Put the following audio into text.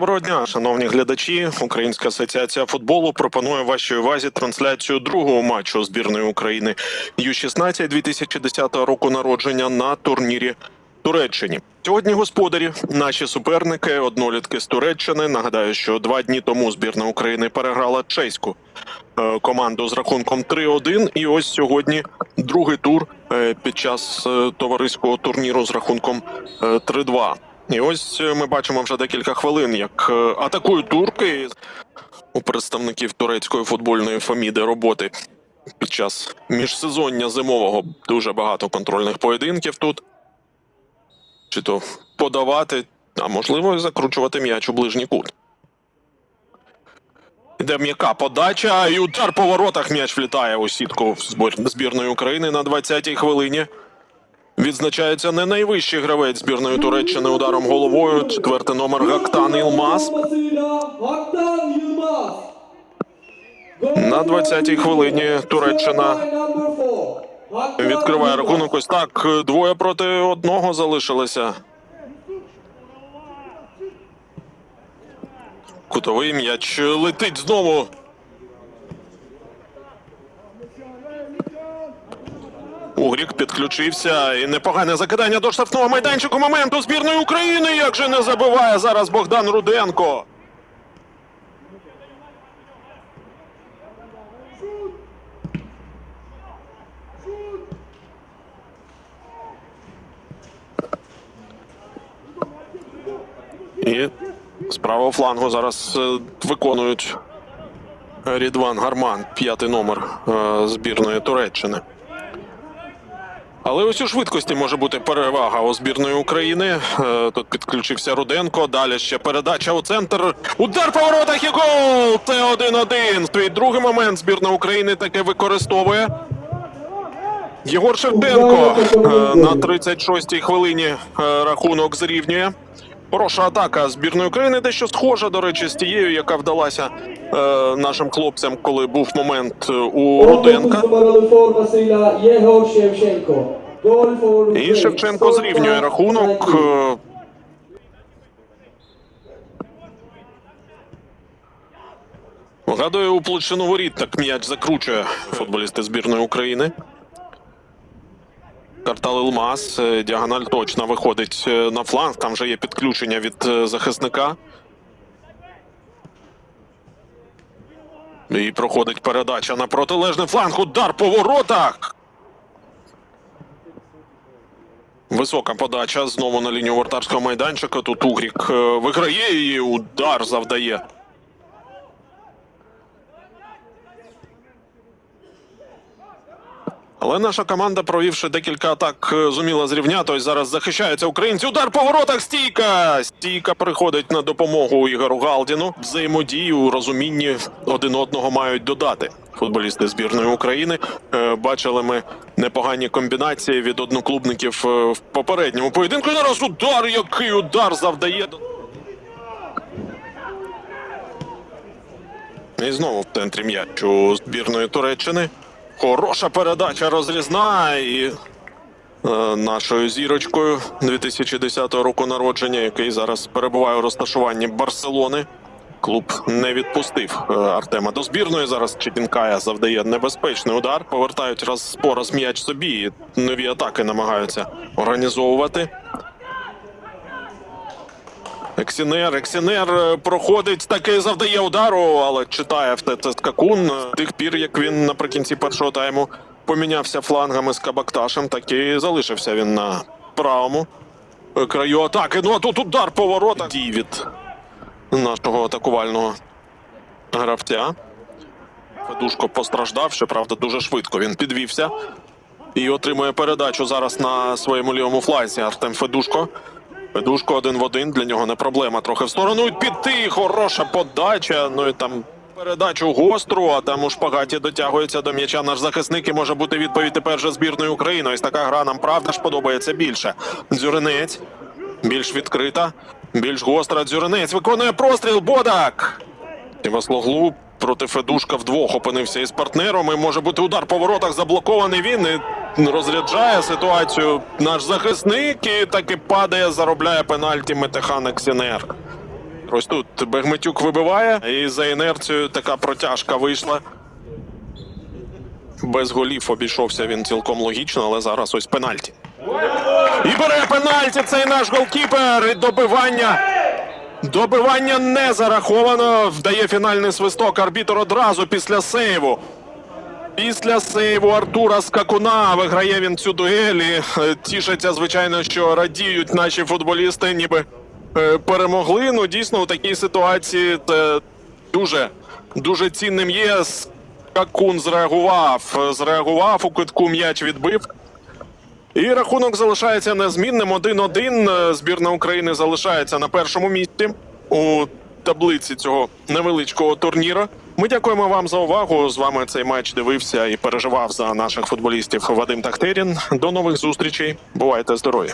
Доброго дня, шановні глядачі. Українська асоціація футболу пропонує вашій увазі трансляцію другого матчу збірної України Ю-16 2010 року народження на турнірі Туреччині. Сьогодні господарі, наші суперники, однолітки з Туреччини. Нагадаю, що два дні тому збірна України переграла чеську е, команду з рахунком 3-1. І ось сьогодні другий тур е, під час е, товариського турніру з рахунком е, 3-2. І ось е, ми бачимо вже декілька хвилин, як е, атакують турки у представників турецької футбольної фаміди роботи під час міжсезоння зимового дуже багато контрольних поєдинків тут. Чи то подавати, а можливо, і закручувати м'яч у ближній кут. Іде м'яка подача, і удар по воротах м'яч влітає у сітку збірної України на 20-й хвилині. Відзначається не найвищий гравець збірної Туреччини ударом головою. Четвертий номер Гактан Ілмаз. На 20-й хвилині Туреччина відкриває рахунок. Ось так. Двоє проти одного залишилися. Кутовий м'яч летить знову. Угрік підключився і непогане закидання до штрафного майданчику моменту збірної України. Як же не забиває зараз Богдан Руденко. І з правого флангу зараз е, виконують Рідван Гарман, п'ятий номер е, збірної Туреччини. Але ось у швидкості може бути перевага у збірної України. Е, Тут підключився Руденко. Далі ще передача у центр. Удар по воротах і гол! Це 1-1. Свій другий момент збірна України таке використовує. Єгор Шевченко е, на 36-й хвилині е, рахунок зрівнює. Хороша атака збірної України, дещо схожа, до речі, з тією, яка вдалася е, нашим хлопцям, коли був момент е, у 19 Руденка. І Шевченко зрівнює рахунок. Е, у площину воріт так м'яч закручує футболісти збірної України. Картал Ілмаз, е, діагональ точно виходить е, на фланг. Там вже є підключення від е, захисника. І проходить передача на протилежний фланг. Удар по воротах. Висока подача знову на лінію вратарського майданчика. Тут Угрік виграє і удар завдає. Але наша команда, провівши декілька атак, е, зуміла зрівняти. Ось зараз захищаються українці. Удар по воротах. Стійка! Стійка приходить на допомогу Ігору Галдіну. Взаємодію у розумінні один одного мають додати. Футболісти збірної України Е, бачили ми непогані комбінації від одноклубників е, в попередньому поєдинку. І Зараз удар, який удар завдає. І знову в центрі м'ячу збірної Туреччини. Хороша передача розрізна і е, нашою зірочкою 2010 року народження, який зараз перебуває у розташуванні Барселони. Клуб не відпустив е, Артема до збірної. Зараз Чепінкая завдає небезпечний удар. Повертають раз по раз м'яч собі. і Нові атаки намагаються організовувати. Ексінер, Ексінер е, проходить таки завдає удару, але читає ТТ Скакун. Тих пір, як він наприкінці першого тайму помінявся флангами з Кабакташем, так і залишився він на правому краю атаки. Ну а тут удар по воротах. Дій від нашого атакувального гравця. Федушко постраждав, щоправда, дуже швидко він підвівся і отримує передачу зараз на своєму лівому фланзі Артем Федушко. Федушко один в один, для нього не проблема. Трохи в сторону піти. Хороша подача. Ну і там передачу гостру, а там у шпагаті дотягується до м'яча наш захисник і може бути відповідь тепер вже збірної України. Ось така гра нам правда ж подобається більше. Дзюринець більш відкрита, більш гостра. Дзюринець виконує простріл. Бодак. Тіваслоглу проти Федушка вдвох опинився із партнером. І може бути удар по воротах заблокований він і розряджає ситуацію наш захисник і таки падає, заробляє пенальті Метехан Ексінер. Ось тут Бегметюк вибиває, і за інерцією така протяжка вийшла. Без голів обійшовся він цілком логічно, але зараз ось пенальті. І бере пенальті цей наш голкіпер. І добивання. Добивання не зараховано. Вдає фінальний свисток арбітр одразу після сейву. Після сейву Артура Скакуна виграє він цю дуель. І е, тішаться, звичайно, що радіють наші футболісти, ніби е, перемогли. Ну, дійсно, у такій ситуації це дуже, дуже цінним є. Скакун зреагував, е, зреагував, у китку м'яч відбив. І рахунок залишається незмінним. 1-1. Е, Збірна України залишається на першому місці у таблиці цього невеличкого турніру. Ми дякуємо вам за увагу. З вами цей матч дивився і переживав за наших футболістів Вадим Тахтерін. До нових зустрічей. Бувайте здорові!